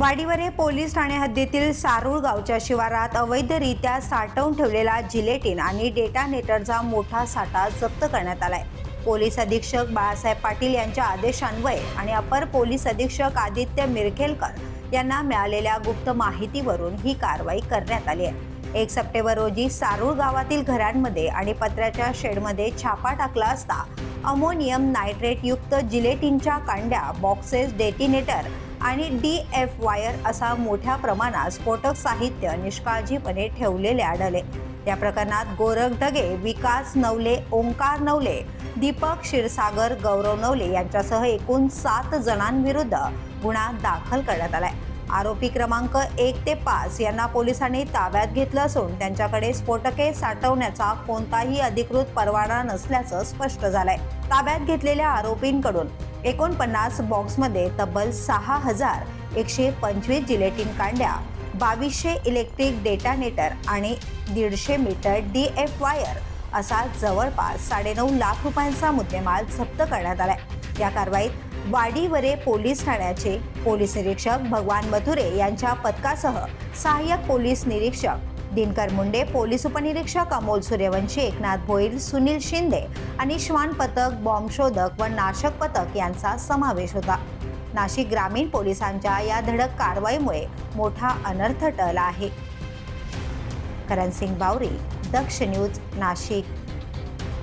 Wadivare police Thane हद्दीतील सारूळ गावच्या शिवारात अवैधरित्या साठवून ठेवलेला जिलेटिन आणि डेटानेटरचा मोठा साठा जप्त करण्यात आलाय. पोलीस अधीक्षक बाळासाहेब पाटील यांच्या आदेशान्वये आणि अपर पोलीस अधीक्षक आदित्य मिरखेलकर यांना मिळालेल्या गुप्त माहितीवरून ही कारवाई करण्यात आली आहे. एक सप्टेंबर रोजी सारूळ गावातील घरांमध्ये आणि पत्र्याच्या शेडमध्ये छापा टाकला असता अमोनियम नायट्रेटयुक्त जिलेटिनच्या कांड्या बॉक्सेस डेटिनेटर आणि डी एफ वायर असा मोठ्या प्रमाणात स्फोटक साहित्य निष्काळजीपणे ठेवलेले आढळले. या प्रकरणात गोरख ढगे विकास नवले ओंकार नवले दीपक क्षीरसागर गौरव नवले यांच्यासह एकूण सात जणांविरुद्ध गुन्हा दाखल करण्यात आलाय. आरोपी क्रमांक एक ते पाच यांना पोलिसांनी ताब्यात घेतलं असून त्यांच्याकडे स्फोटके साठवण्याचा कोणताही अधिकृत परवाना नसल्याचं स्पष्ट झालंय. ताब्यात घेतलेल्या आरोपींकडून एकोणपन्नास बॉक्समध्ये तब्बल सहा हजार एकशे पंचवीस जिलेटिन कांड्या बावीसशे इलेक्ट्रिक डेटानेटर आणि दीडशे मीटर डी एफ वायर असा जवळपास साडेनऊ लाख रुपयांचा मुद्देमाल जप्त करण्यात आला या कारवाईत वाडीवरे पोलीस ठाण्याचे पोलीस निरीक्षक भगवान मथुरे यांच्या पथकासह सहाय्यक पोलीस निरीक्षक दिनकर मुंडे पोलीस उपनिरीक्षक अमोल सूर्यवंशी एकनाथ भोईर सुनील शिंदे आणि श्वान पथक बॉम्ब शोधक व नाशक पथक यांचा समावेश होता. नाशिक ग्रामीण पोलिसांच्या या धडक कारवाईमुळे मोठा अनर्थ टळला आहे. करण सिंग बावरी दक्ष न्यूज नाशिक.